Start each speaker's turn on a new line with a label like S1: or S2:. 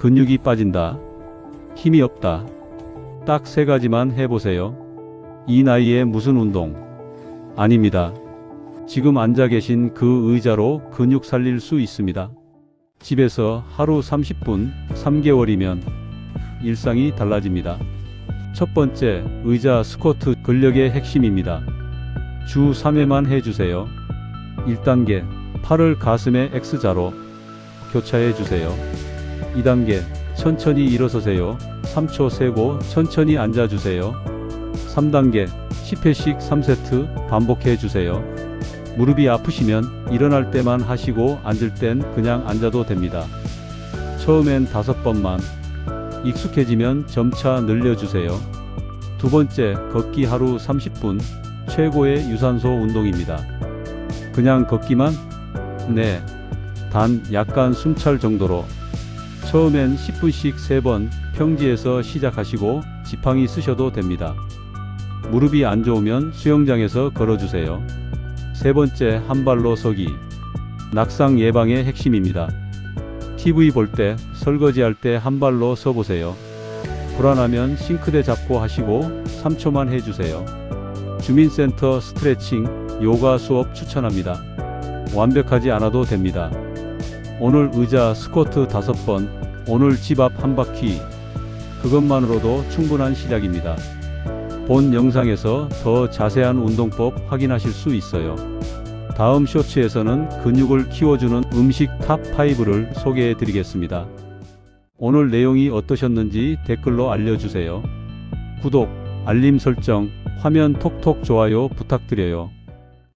S1: 근육이 빠진다. 힘이 없다. 딱 세 가지만 해보세요. 이 나이에 무슨 운동? 아닙니다. 지금 앉아 계신 그 의자로 근육 살릴 수 있습니다. 집에서 하루 30분, 3개월이면 일상이 달라집니다. 첫 번째, 의자 스쿼트 근력의 핵심입니다. 주 3회만 해주세요. 1단계, 팔을 가슴에 X자로 교차해 주세요. 2단계, 천천히 일어서세요. 3초 세고 천천히 앉아주세요. 3단계, 10회씩 3세트 반복해 주세요. 무릎이 아프시면 일어날 때만 하시고 앉을 땐 그냥 앉아도 됩니다. 처음엔 다섯 번만, 익숙해지면 점차 늘려주세요. 두 번째, 걷기 하루 30분, 최고의 유산소 운동입니다. 그냥 걷기만? 네. 단 약간 숨찰 정도로. 처음엔 10분씩 3번 평지에서 시작하시고 지팡이 쓰셔도 됩니다. 무릎이 안 좋으면 수영장에서 걸어주세요. 세 번째, 한 발로 서기. 낙상 예방의 핵심입니다. TV 볼 때, 설거지할 때 한 발로 서보세요. 불안하면 싱크대 잡고 하시고 3초만 해주세요. 주민센터 스트레칭, 요가 수업 추천합니다. 완벽하지 않아도 됩니다. 오늘 의자 스쿼트 다섯 번, 오늘 집 앞 한 바퀴. 그것만으로도 충분한 시작입니다. 본 영상에서 더 자세한 운동법 확인하실 수 있어요. 다음 쇼츠에서는 근육을 키워주는 음식 탑5를 소개해 드리겠습니다. 오늘 내용이 어떠셨는지 댓글로 알려주세요. 구독, 알림 설정, 화면 톡톡 좋아요 부탁드려요.